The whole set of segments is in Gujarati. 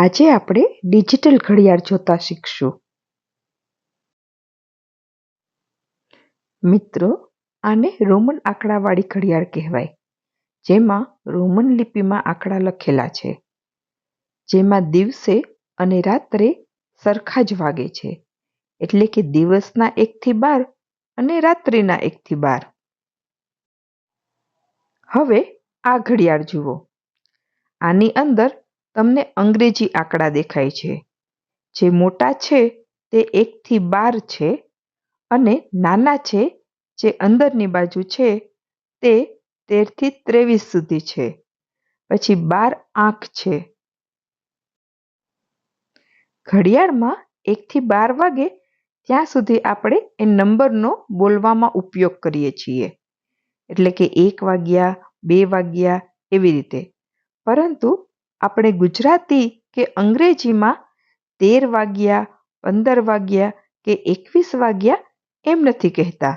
આજે આપણે ડિજિટલ ઘડિયાળ જોતા શીખશું. મિત્રો, આને રોમન આંકડાવાળી ઘડિયાળ કહેવાય, જેમાં રોમન લિપિમાં આંકડા લખેલા છે. જેમાં દિવસે અને રાત્રે સરખા જ વાગે છે. એટલે કે દિવસના એકથી બાર અને રાત્રિના એકથી બાર. હવે આ ઘડિયાળ જુઓ. આની અંદર તમને અંગ્રેજી આંકડા દેખાય છે. જે મોટા છે તે એકથી બાર છે અને નાના છે જે અંદરની બાજુ છે તે તેરથી ત્રેવીસ સુધી છે. પછી બાર આંખ છે. ઘડિયાળમાં એકથી બાર વાગે ત્યાં સુધી આપણે એ નંબરનો બોલવામાં ઉપયોગ કરીએ છીએ. એટલે કે એક વાગ્યા, બે વાગ્યા એવી રીતે. પરંતુ આપણે ગુજરાતી કે અંગ્રેજીમાં તેર વાગ્યા, પંદર વાગ્યા કે એકવીસ વાગ્યા એમ નથી કહેતા.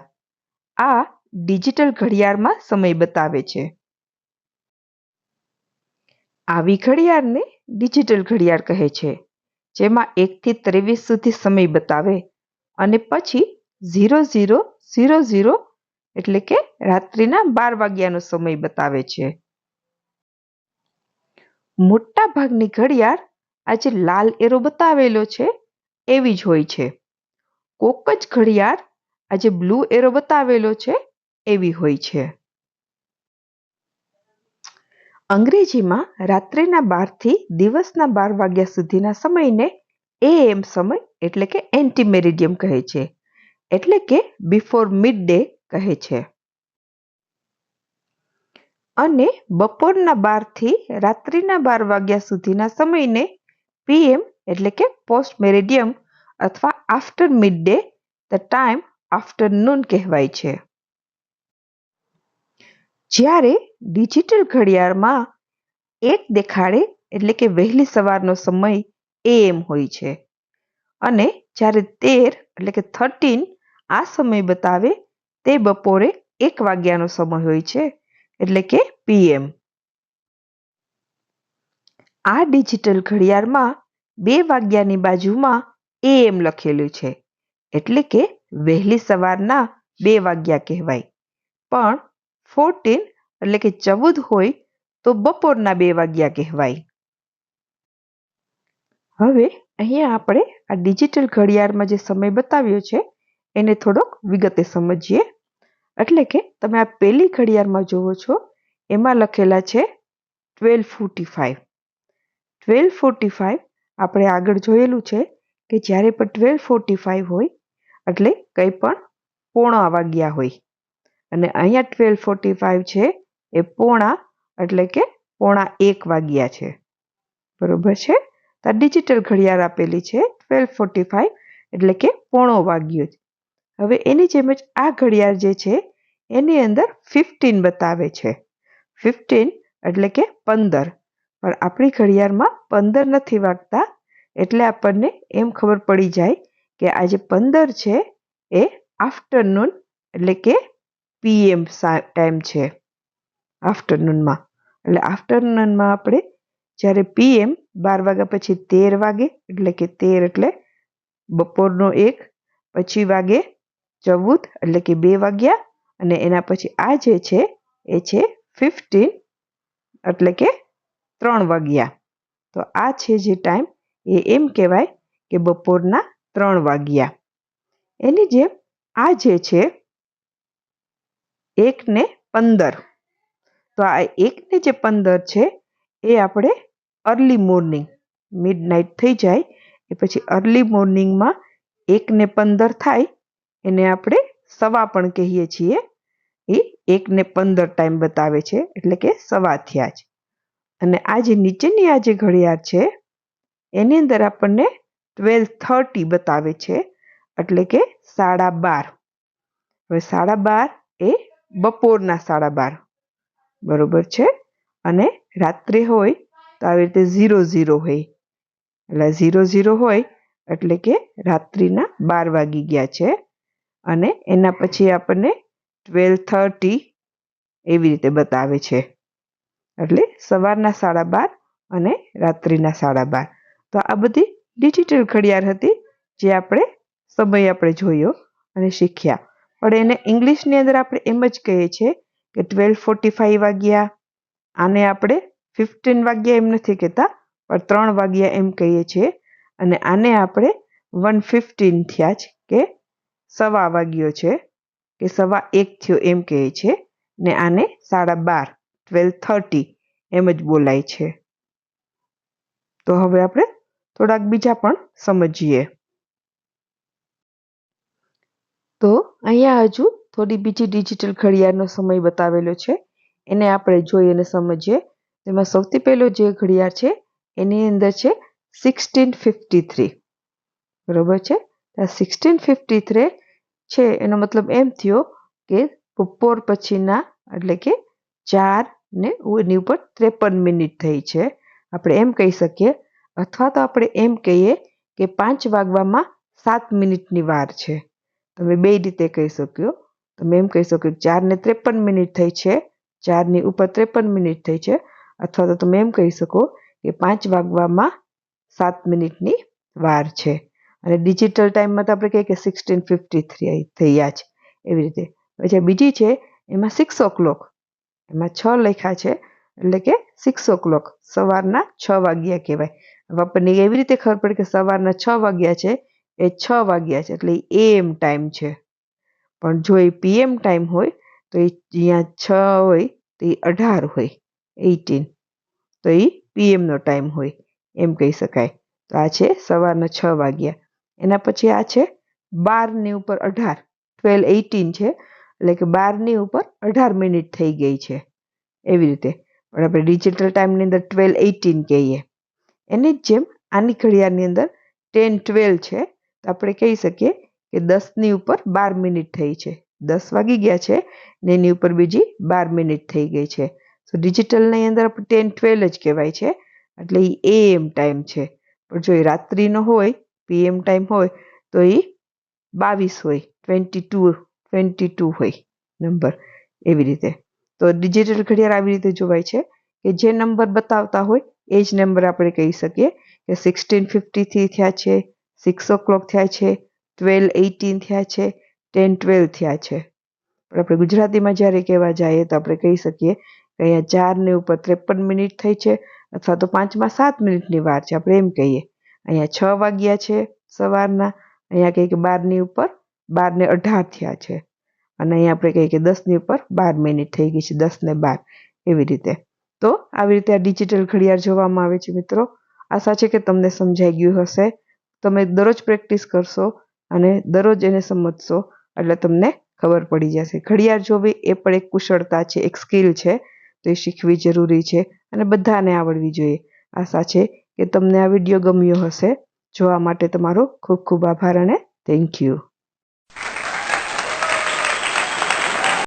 આ ડિજિટલ ઘડિયાળમાં સમય બતાવે છે. આવી ઘડિયાળને ડિજિટલ ઘડિયાળ કહે છે, જેમાં એકથી ત્રેવીસ સુધી સમય બતાવે અને પછી ઝીરો ઝીરો ઝીરો ઝીરો એટલે કે રાત્રિના બાર વાગ્યાનો સમય બતાવે છે. મોટા ભાગની ઘડિયાળ આજે લાલ એરો બતાવેલો છે, એવી જ હોય છે. કોક જ ઘડિયાળ આજે બ્લુ એરો બતાવેલો છે, એવી હોય છે. અંગ્રેજીમાં રાત્રિના બારથી દિવસના બાર વાગ્યા સુધીના સમયને એએમ સમય એટલે કે એન્ટી મેરિડિયમ કહે છે. એટલે કે બિફોર મિડ ડે કહે છે. અને બપોરના બારથી રાત્રિના બાર વાગ્યા સુધીના સમયને પીએમ એટલે કે પોસ્ટ મેરિડિયમ અથવા after mid day the time afternoon કહેવાય છે. જ્યારે ડિજિટલ ઘડિયાળમાં એક દેખાડે એટલે કે વહેલી સવારનો સમય એએમ હોય છે અને જ્યારે તેર એટલે કે થર્ટીન આ સમય બતાવે તે બપોરે એક વાગ્યાનો સમય હોય છે. એટલે કે પીએમ આ ડિજિટલ ઘડિયાળમાં બે વાગ્યાની બાજુમાં એએમ લખેલું છે. એટલે કે વહેલી સવારના બે વાગ્યા કહેવાય. પણ ફોર્ટીન એટલે કે ચૌદ હોય તો બપોરના બે વાગ્યા કહેવાય. હવે અહીંયા આપણે આ ડિજિટલ ઘડિયાળમાં જે સમય બતાવ્યો છે, એને થોડોક વિગતે સમજીએ. એટલે કે તમે આ પહેલી ઘડિયાળમાં જુઓ છો, એમાં લખેલા છે twelve forty five twelve forty five આપણે આગળ જોયેલું છે કે જ્યારે પણ ટ્વેલ્વ ફોર્ટી ફાઇવ હોય, એટલે કંઈ પણ પોણા વાગ્યા હોય. અને અહીંયા ટ્વેલ્વ ફોર્ટી ફાઇવ છે એ પોણા, એટલે કે પોણા એક વાગ્યા છે. બરોબર છે? તો ડિજિટલ ઘડિયાળ આપેલી છે ટ્વેલ્વ ફોર્ટી ફાઇવ એટલે કે પોણો વાગ્યો હવે એની જેમ જ આ ઘડિયાળ જે છે, એની અંદર ફિફ્ટીન બતાવે છે. ફિફ્ટીન એટલે કે પંદર. પણ આપણી ઘડિયાળમાં પંદર નથી વાગતા, એટલે આપણને એમ ખબર પડી જાય કે આજે પંદર છે, એ આફ્ટરનૂન એટલે કે પીએમ ટાઈમ છે. આફ્ટરનૂનમાં એટલે આફ્ટરનૂનમાં આપણે જ્યારે પીએમ બાર વાગ્યા પછી તેર વાગે, એટલે કે તેર એટલે બપોરનો એક, પછી વાગે ચૌદ એટલે કે બે વાગ્યા અને એના પછી આ જે છે, એ છે ફિફ્ટીન એટલે કે ત્રણ વાગ્યા. તો આ છે જે ટાઈમ એ એમ કહેવાય કે બપોરના ત્રણ વાગ્યા. એની જેમ આ જે છે, એક ને પંદર. તો આ એક ને જે પંદર છે, એ આપણે અર્લી મોર્નિંગ મિડ નાઇટ થઈ જાય. એ પછી અર્લી મોર્નિંગમાં એક ને પંદર થાય એને આપણે સવા પણ કહીએ છીએ. એ એકને પંદર ટાઈમ બતાવે છે, એટલે કે સવા થયા છે. અને આ જે નીચેની આ જે ઘડિયાળ છે, એની અંદર આપણને ટ્વેલ્વ થર્ટી બતાવે છે, એટલે કે સાડા બાર. હવે સાડા બાર એ બપોરના સાડા બાર. બરોબર છે? અને રાત્રે હોય તો આવી રીતે ઝીરો ઝીરો હોય. એટલે ઝીરો ઝીરો હોય, એટલે કે રાત્રિના બાર વાગી ગયા છે. અને એના પછી આપણને ટ્વેલ્વ થર્ટી એવી રીતે બતાવે છે. એટલે સવારના સાડા બાર અને રાત્રિના સાડા બાર. તો આ બધી ડિજિટલ ઘડિયાળ હતી જે આપણે સમય આપણે જોયો અને શીખ્યા. પણ એને ઇંગ્લિશની અંદર આપણે એમ જ કહીએ છીએ કે ટ્વેલ્વ ફોર્ટી ફાઈવ વાગ્યા. આને આપણે ફિફ્ટીન વાગ્યા એમ નથી કહેતા, પણ ત્રણ વાગ્યા એમ કહીએ છીએ. અને આને આપણે વન ફિફ્ટીન થયા જ કે સવા વાગ્યો છે, કે સવા એક થયો એમ કહે છે, ને આને સાડા બાર ટ્વેલ્વ થર્ટી એમ જ બોલાય છે. તો હવે આપણે થોડાક બીજા પણ સમજીએ. તો અહીંયા હજુ થોડી બીજી ડિજિટલ ઘડિયાળનો સમય બતાવેલો છે, એને આપણે જોઈ અને સમજીએ. તેમાં સૌથી પહેલો જે ઘડિયાળ છે, એની અંદર છે સિક્સટીન ફિફ્ટી થ્રી બરોબર છે? સિક્સટીન ફિફ્ટી થ્રી છે. એનો મતલબ એમ થયો કે બપોર પછીના, એટલે કે ચાર ને એની ઉપર ત્રેપન મિનિટ થઈ છે. આપણે એમ કહી શકીએ, અથવા તો આપણે એમ કહીએ કે પાંચ વાગવામાં સાત મિનિટની વાર છે. તમે બે રીતે કહી શક્યો તમે એમ કહી શકો કે ચાર ને ત્રેપન મિનિટ થઈ છે ચારની ઉપર ત્રેપન મિનિટ થઈ છે, અથવા તો તમે એમ કહી શકો કે પાંચ વાગવામાં સાત મિનિટની વાર છે. અને ડિજિટલ ટાઈમમાં તો આપણે કહીએ કે સિક્સટીન ફિફ્ટી થ્રી થયા છે, એવી રીતે. પછી બીજી છે, એમાં સિક્સ ઓ ક્લોક એમાં છ લખ્યા છે, એટલે કે સિક્સ ઓ ક્લોક સવારના છ વાગ્યા કહેવાય. હવે આપણને એવી રીતે ખબર પડે કે સવારના છ વાગ્યા છે, એ છ વાગ્યા છે, એટલે એ એમ ટાઈમ છે. પણ જો એ પીએમ ટાઈમ હોય, તો એ અહીંયા છ હોય, તો એ અઢાર હોય એઇટીન તો એ પીએમનો ટાઈમ હોય, એમ કહી શકાય. તો આ છે સવારના છ વાગ્યા. એના પછી આ છે બારની ઉપર અઢાર ટ્વેલ્વ એઇટીન છે. એટલે કે બારની ઉપર અઢાર મિનિટ થઈ ગઈ છે. એવી રીતે. પણ આપણે ડિજિટલ ટાઈમની અંદર ટ્વેલ્વ એઇટીન કહીએ. એની જ જેમ આની ઘડિયાળની અંદર ટેન ટ્વેલ્વ છે. તો આપણે કહી શકીએ કે દસની ઉપર બાર મિનિટ થઈ છે. દસ વાગી ગયા છે ને એની ઉપર બીજી બાર મિનિટ થઈ ગઈ છે. તો ડિજિટલની અંદર આપણે ટેન ટ્વેલ્વ જ કહેવાય છે. એટલે એ એમ ટાઈમ છે. પણ જો એ રાત્રિનો હોય પીએમ ટાઈમ હોય તો એ બાવીસ હોય ટ્વેન્ટી ટુ ટ્વેન્ટી ટુ હોય નંબર એવી રીતે. તો ડિજિટલ ઘડિયાળ આવી રીતે જોવાય છે કે જે નંબર બતાવતા હોય એ જ નંબર આપણે કહી શકીએ કે સિક્સટીન ફિફ્ટીથી થયા છે સિક્સ ઓ ક્લોક થયા છે ટ્વેલ્વ એઇટીન થયા છે ટેન ટ્વેલ્વ થયા છે. પણ આપણે ગુજરાતીમાં જ્યારે કહેવા જઈએ તો આપણે કહી શકીએ કે અહીંયા ચારની ઉપર ત્રેપન મિનિટ થઈ છે અથવા તો પાંચમાં સાત મિનિટની વાર છે. આપણે એમ કહીએ અહીંયા છ વાગ્યા છે સવારના. અહીંયા કંઈક બારની ઉપર બારને અઢાર થયા છે. અને અહીંયા આપણે કહીએ કે દસની ઉપર બાર મિનિટ થઈ ગઈ છે, દસ ને બાર. એવી રીતે. તો આવી રીતે આ ડિજિટલ ઘડિયાળ જોવામાં આવે છે મિત્રો. આશા છે કે તમને સમજાઈ ગયું હશે. તમે દરરોજ પ્રેક્ટિસ કરશો અને દરરોજ એને સમજશો, એટલે તમને ખબર પડી જશે. ઘડિયાળ જોવી એ પણ એક કુશળતા છે, એક સ્કિલ છે. તો એ શીખવી જરૂરી છે અને બધાને આવડવી જોઈએ. આશા છે કે તમને આ વીડિયો ગમ્યો હશે. જોવા માટે તમારો ખૂબ ખૂબ આભાર અને થેન્ક યુ